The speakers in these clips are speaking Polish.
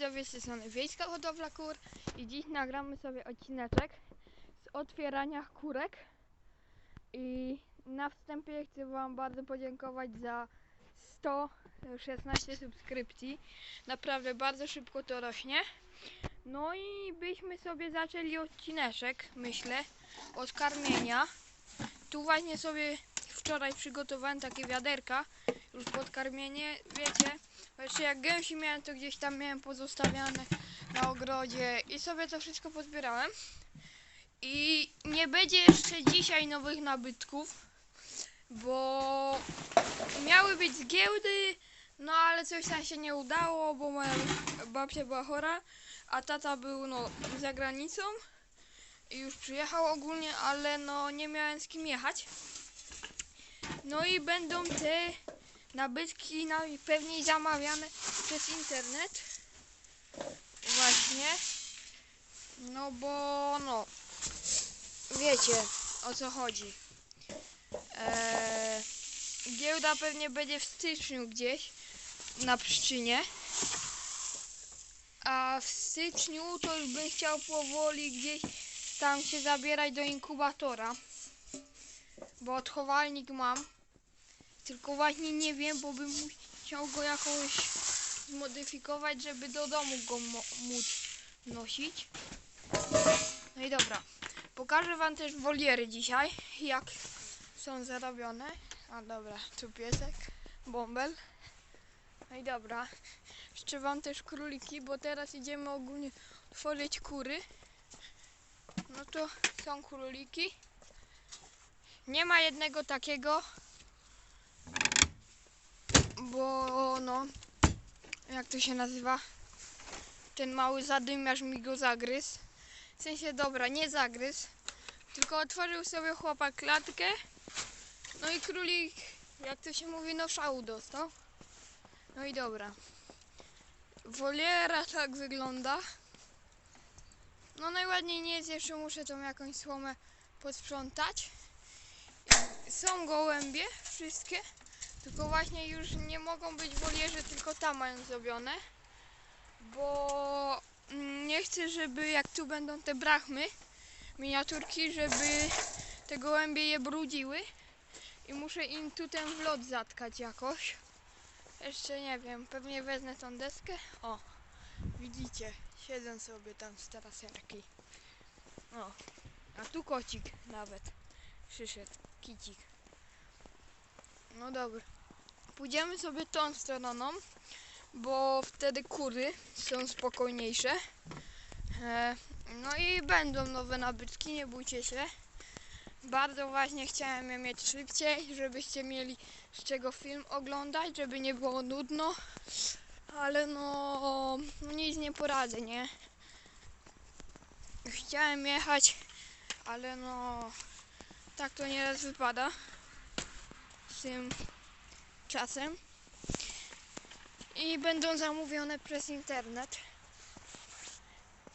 widzowie, z tej strony Wiejska Hodowla Kur i dziś nagramy sobie odcineczek z otwierania kurek i na wstępie chcę Wam bardzo podziękować za 116 subskrypcji. Naprawdę bardzo szybko to rośnie. No i byśmy sobie zaczęli odcineczek, myślę, od karmienia. Tu właśnie sobie wczoraj przygotowałem takie wiaderka już pod karmienie, wiecie. Właśnie jak gęsi miałem, to gdzieś tam miałem pozostawiane na ogrodzie i sobie to wszystko pozbierałem. I nie będzie jeszcze dzisiaj nowych nabytków, bo miały być z giełdy, no ale coś tam się nie udało, bo moja babcia była chora, a tata był no za granicą i już przyjechał ogólnie, ale no nie miałem z kim jechać. No i będą te nabytki najpewniej zamawiane przez internet. Właśnie. No bo no. Wiecie o co chodzi. Eee, giełda pewnie będzie w styczniu gdzieś na Pszczynie. A w styczniu to już bym chciał powoli gdzieś tam się zabierać do inkubatora. Bo odchowalnik mam. Tylko właśnie nie wiem, bo bym chciał go jakoś zmodyfikować, żeby do domu go móc nosić. No i dobra. Pokażę wam też woliery dzisiaj, jak są zarobione. A dobra, tu piesek, bąbel. No i dobra. Jeszcze wam też króliki, bo teraz idziemy ogólnie tworzyć kury. No to są króliki. Nie ma jednego takiego, bo no, jak to się nazywa? Ten mały zadymiarz mi go zagryzł. W sensie, dobra, nie zagryzł, tylko otworzył sobie chłopak klatkę. No i królik, jak to się mówi, no szału dostał. No i dobra. Woliera tak wygląda. No najładniej nie jest, jeszcze muszę tą jakąś słomę posprzątać. Są gołębie, wszystkie. Tylko właśnie już nie mogą być wolierze, tylko tam mają zrobione. Bo nie chcę, żeby jak tu będą te brachmy, miniaturki, żeby te gołębie je brudziły. I muszę im tu ten wlot zatkać jakoś. Jeszcze nie wiem, pewnie wezmę tą deskę. O, widzicie, siedzę sobie tam z taraserki. O, a tu kocik nawet przyszedł, kicik. No dobra. Pójdziemy sobie tą stroną, bo wtedy kury są spokojniejsze. E, no i będą nowe nabytki, nie bójcie się. Bardzo właśnie chciałem je mieć szybciej, żebyście mieli z czego film oglądać, żeby nie było nudno. Ale no, no nic nie poradzę, nie? Chciałem jechać, ale no tak to nieraz wypada tym czasem. I będą zamówione przez internet.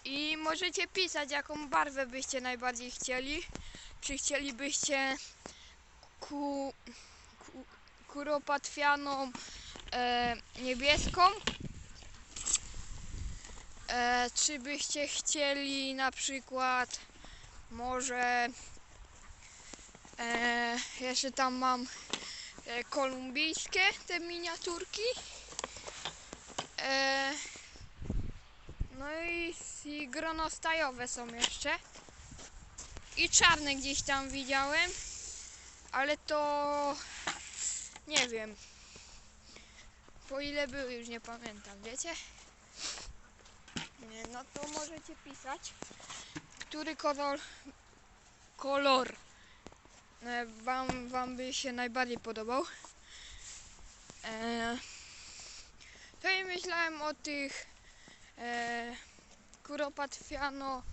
I możecie pisać jaką barwę byście najbardziej chcieli. Czy chcielibyście ku, ku, kuropatwianą e, niebieską? E, czy byście chcieli na przykład może e, jeszcze tam mam e, kolumbijskie te miniaturki. E, no i, i gronostajowe są jeszcze. I czarne gdzieś tam widziałem, ale to nie wiem. Po ile były już nie pamiętam, wiecie? No to możecie pisać, który kolor kolor wam, wam by się najbardziej podobał. E, to i myślałem o tych e, kuropatwiano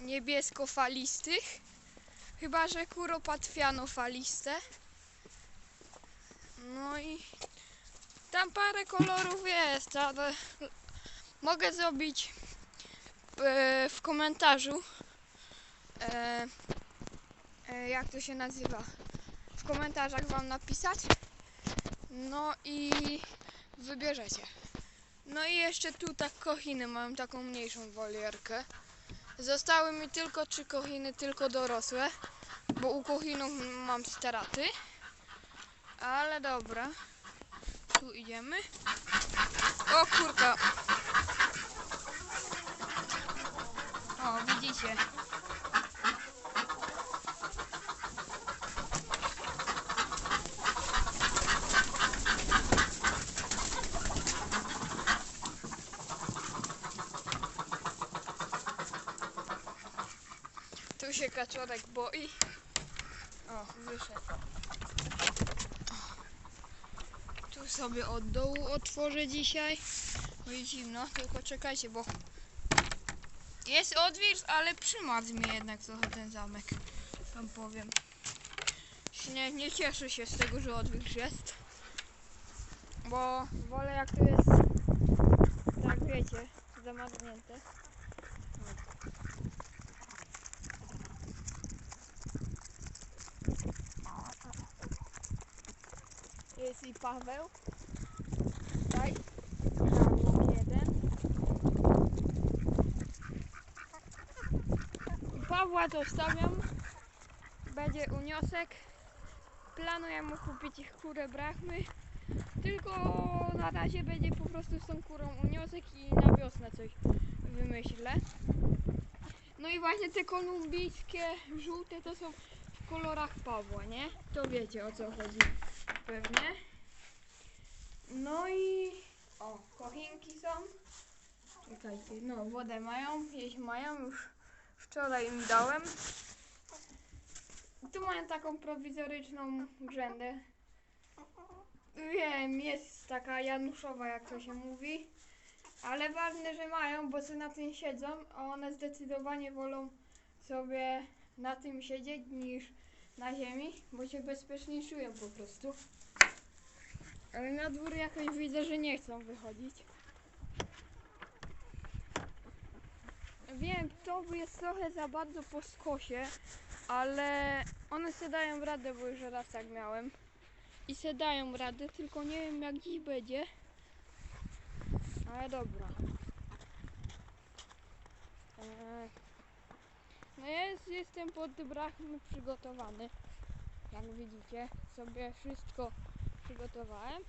niebiesko-falistych. Chyba, że kuropatwiano faliste. No i tam parę kolorów jest, ale mogę zrobić e, w komentarzu e, e, jak to się nazywa w komentarzach wam napisać no i wybierzecie No i jeszcze tu tak kochiny, mam taką mniejszą wolierkę. Zostały mi tylko trzy kochiny, tylko dorosłe, bo u kochinów mam straty. Ale dobra. Tu idziemy. O kurka. O, widzicie. Kaczorek boi. O, wyszedł. Tu sobie od dołu otworzę dzisiaj. No i zimno, tylko czekajcie, bo jest odwilż, ale przymarzł mnie jednak trochę ten zamek. Wam powiem. Nie, nie cieszę się z tego, że odwilż jest. Bo wolę jak to jest, tak wiecie, zamarznięte. Jest i Paweł. Tutaj. Albo jeden. Pawła zostawiam. Będzie uniosek. Planuję mu kupić ich kurę brachmy. Tylko na razie będzie po prostu z tą kurą uniosek i na wiosnę coś wymyślę. No i właśnie te kolumbijskie żółte to są kolorach Pawła, nie? To wiecie o co chodzi pewnie. No i o, kochinki są. Czekajcie, no wodę mają, jeść mają, już wczoraj im dałem. Tu mają taką prowizoryczną grzędę. Wiem, jest taka Januszowa, jak to się mówi. Ale ważne, że mają, bo sobie na tym siedzą, a one zdecydowanie wolą sobie na tym siedzieć niż na ziemi, bo się bezpiecznie czują po prostu. Ale na dwór jakoś widzę, że nie chcą wychodzić. Wiem, to jest trochę za bardzo po skosie, ale one se dają radę, bo już raz tak miałem. I se dają radę, tylko nie wiem jak dziś będzie. Ale dobra. Eee, no jest, jestem pod brachmy przygotowany. Jak widzicie, sobie wszystko przygotowałem.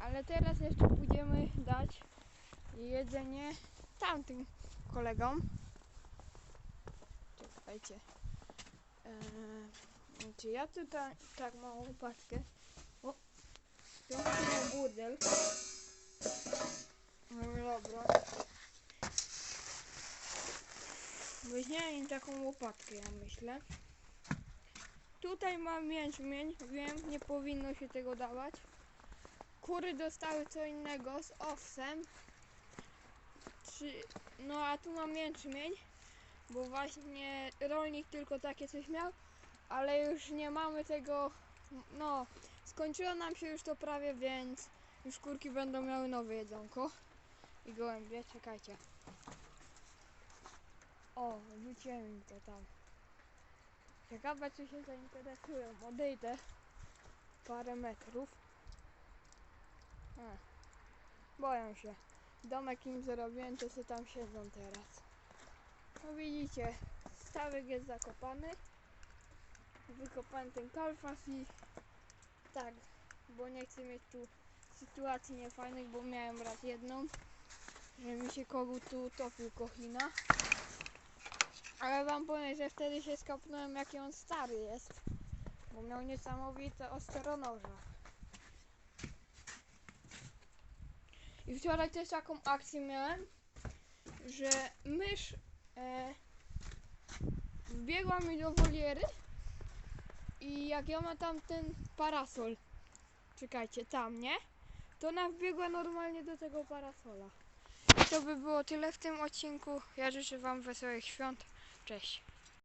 Ale teraz jeszcze pójdziemy dać jedzenie tamtym kolegom. Czekajcie. Eee, czy ja tutaj tak mam łopatkę? O, to mam burdel. No dobra. Weźmiemy taką łopatkę, ja myślę. Tutaj mam jęczmień, wiem, nie powinno się tego dawać. Kury dostały co innego z owsem. No a tu mam jęczmień, bo właśnie rolnik tylko takie coś miał, ale już nie mamy tego, no skończyło nam się już to prawie, więc już kurki będą miały nowe jedzonko. I gołębie, czekajcie. O, wróciłem im to tam. Ciekawe czy się zainteresują. Odejdę parę metrów. A, boją się. Domek im zrobiłem, to sobie tam siedzą teraz. No widzicie, stawek jest zakopany. Wykopany ten kalfas i tak, bo nie chcę mieć tu sytuacji niefajnych, bo miałem raz jedną, że mi się kogut tu utopił kochina. Ale wam powiem, że wtedy się skapnąłem jaki on stary jest. Bo miał niesamowite ostronoża. I wczoraj też taką akcję miałem, że mysz e, wbiegła mi do woliery i jak ja mam tam ten parasol, czekajcie, tam, nie? To ona wbiegła normalnie do tego parasola. I to by było tyle w tym odcinku. Ja życzę wam wesołych świąt. Cześć.